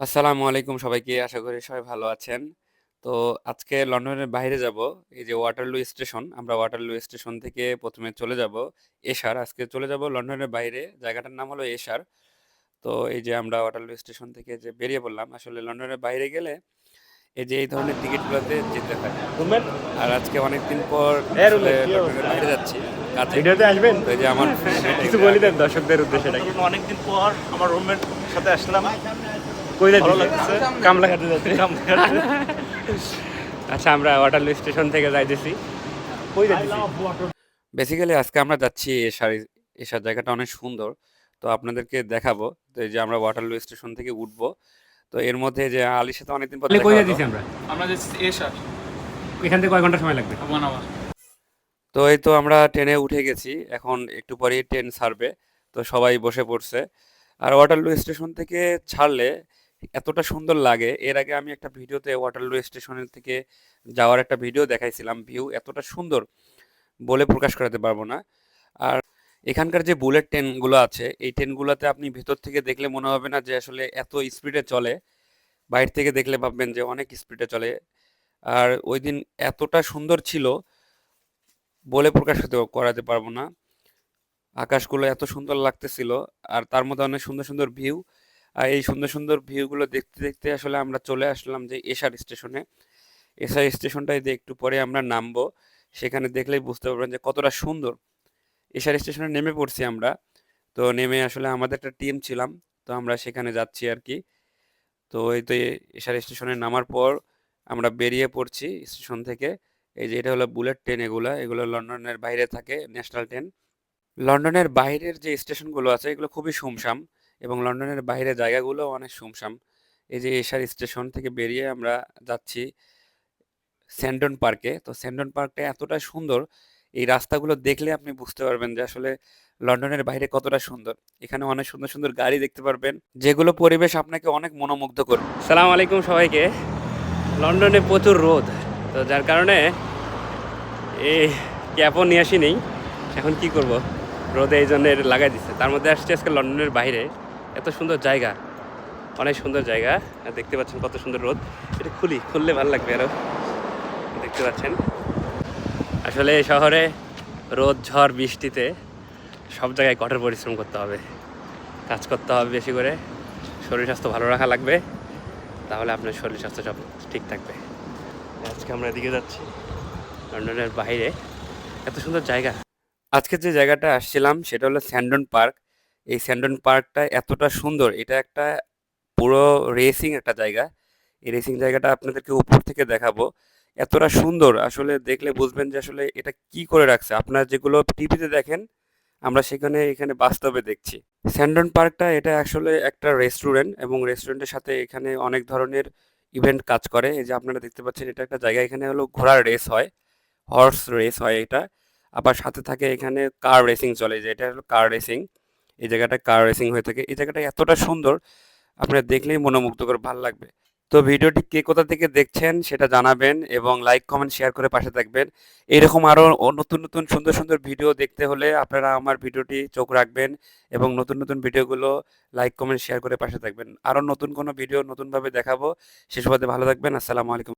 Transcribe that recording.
আসসালামু আলাইকুম সবাইকে আশা করি সবাই ভালো আছেন। তো আজকে লন্ডনের বাইরে যাব এই যে ওয়াটারলু স্টেশন আমরা ওয়াটারলু স্টেশন থেকে প্রথমে চলে যাব এশার। আজকে চলে যাব লন্ডনের বাইরে জায়গাটার নাম হলো এশার। তো এই যে আমরা ওয়াটারলু স্টেশন থেকে যে বেরিয়ে পড়লাম আসলে লন্ডনের বাইরে গেলে এই যে এই ধরনের টিকিটগুলোতে যেতে হয়। আর আজকে অনেকদিন পর লন্ডনের বাইরে যাচ্ছি ভিডিওতে আসবেন? তো এই যে আমার কিছু বলি দেন দর্শকদের উদ্দেশ্যে অনেকদিন পর আমার রুমমেট সাথে আসলাম। কামলা খাতে যাচ্ছি আচ্ছা আমরা ওয়াটারলু স্টেশন থেকে যাইতেছি। বেসিক্যালি আজকে আমরা যাচ্ছি এশার এশার জায়গাটা অনেক সুন্দর। তো আপনাদেরকে দেখাবো তো এই যে আমরা ওয়াটারলু স্টেশন থেকে উঠবো। তো এর মধ্যে যে আলির সাথে অনেকদিন পর দেখা কই হলো। যাচ্ছি আমরা। আমরা যাচ্ছি এশার। এখান থেকে কয় ঘণ্টা সময় লাগবে? ওয়ান আওয়ার তো এই তো আমরা ট্রেনে উঠে গেছি। এখন একটু পরেই ট্রেন ছাড়বে। তো সবাই বসে পড়ছে। আর ওয়াটারলু স্টেশন থেকে ছাড়লে এতটা সুন্দর লাগে। এর আগে আমি একটা ভিডিওতে ওয়াটারলু স্টেশনের থেকে যাওয়ার একটা ভিডিও দেখাইছিলাম ভিউ এতটা সুন্দর বলে প্রকাশ করাতে পারব না। আর এখানকার যে বুলেট ট্রেনগুলো আছে, এই ট্রেনগুলোতে আপনি ভেতর থেকে দেখলে মনে হবে না যে আসলে এত স্পিডে চলে। বাইরে থেকে দেখলে ভাববেন যে অনেক স্পিডে চলে। আর ওই দিন এতটা সুন্দর ছিল বলে প্রকাশ করাতে পারব না। আকাশগুলো এত সুন্দর লাগতেছিল, আর তার মধ্যে অনেক সুন্দর সুন্দর ভিউ এই সুন্দর সুন্দর ভিউগুলো দেখতে দেখতে আসলে আমরা চলে আসলাম যে এশার স্টেশনে। এশার স্টেশনটায় একটু পরে আমরা নামবো। সেখানে দেখলেই বুঝতে পারবেন যে কতটা সুন্দর। এশার স্টেশনে নেমে পড়ছি আমরা। তো নেমে আসলে আমাদের একটা টিম ছিলাম। তো আমরা সেখানে যাচ্ছি আর কি। তো এই তো এশার স্টেশনে নামার পর আমরা বেরিয়ে পড়ছি স্টেশন থেকে। এই যে এটা হলো বুলেট ট্রেন এগুলো। এগুলো লন্ডনের বাইরে থাকে, ন্যাশনাল ট্রেন। লন্ডনের বাইরের যে স্টেশনগুলো আছে, এগুলো খুবই সুমসাম। এবং লন্ডনের বাইরে জায়গাগুলো অনেক সুমসাম। এই যে এশার স্টেশন থেকে বেরিয়ে আমরা যাচ্ছি স্যান্ডন পার্কে। তো স্যান্ডন পার্কটা এতটা সুন্দর, এই রাস্তাগুলো দেখলে আপনি বুঝতে পারবেন যে আসলে লন্ডনের বাইরে কতটা সুন্দর। এখানে অনেক সুন্দর সুন্দর গাড়ি দেখতে পারবেন, যেগুলো পরিবেশ আপনাকে অনেক মনোমুগ্ধ করবে। সালাম আলাইকুম সবাইকে। লন্ডনে প্রচুর রোদ, তো যার কারণে এই ক্যাপও নিয়ে আসি নেই এখন কি করব? রোদে এই জন্য লাগাই দিচ্ছে। তার মধ্যে আসছে আজকে লন্ডনের বাইরে। এত সুন্দর জায়গা। অনেক সুন্দর জায়গা। দেখতে পাচ্ছেন কত সুন্দর রোদ। এটা খুলি, খুললে ভালো লাগবে আরও দেখতে পাচ্ছেন। আসলে শহরে রোদ, ঝড়, বৃষ্টিতে সব জায়গায় কঠোর পরিশ্রম করতে হবে। কাজ করতে হবে বেশি করে। শরীর স্বাস্থ্য ভালো রাখা লাগবে। তাহলে আপনার শরীর স্বাস্থ্য সব ঠিক থাকবে। আজকে আমরা এদিকে যাচ্ছি। লন্ডনের বাইরে। এত সুন্দর জায়গা। আজকে যে জায়গাটা আসছিলাম, সেটা হলো স্যান্ডন পার্ক। এই স্যান্ডন পার্কটা এতটা সুন্দর, এটা একটা পুরো রেসিং একটা জায়গা। এই রেসিং জায়গাটা আপনাদেরকে উপর থেকে দেখাবো। এতটা সুন্দর, আসলে দেখলে বুঝবেন যে আসলে এটা কি করে রাখছে। আপনারা যেগুলো টিভিতে দেখেন, আমরা সেখানে, এখানে বাস্তবে দেখছি। স্যান্ডন পার্কটা এটা আসলে একটা রেস্টুরেন্ট এবং রেস্টুরেন্টের সাথে এখানে অনেক ধরনের ইভেন্ট কাজ করে। এই যে আপনারা দেখতে পাচ্ছেন, এটা একটা জায়গা। এখানে হলো ঘোড়ার রেস হয় হর্স রেস হয় এটা। আবার সাথে থাকে এখানে কার রেসিং চলে যে, এটা হলো কার রেসিং এই জায়গাটা কার রেসিং হয়ে থাকে, এই জায়গাটা এতটা সুন্দর, আপনারা দেখলেই মনোমুগ্ধকর, ভালো লাগবে। তো ভিডিওটি কে কোথা থেকে দেখছেন সেটা জানাবেন এবং লাইক কমেন্ট শেয়ার করে পাশে থাকবেন। এরকম আরও নতুন নতুন সুন্দর সুন্দর ভিডিও দেখতে হলে আপনারা আমার ভিডিওটি চোখ রাখবেন এবং নতুন নতুন ভিডিওগুলো লাইক কমেন্ট শেয়ার করে পাশে থাকবেন। আরও নতুন কোনো ভিডিও নতুনভাবে দেখাবো, সে সুবাদে ভালো থাকবেন, আসসালামু আলাইকুম।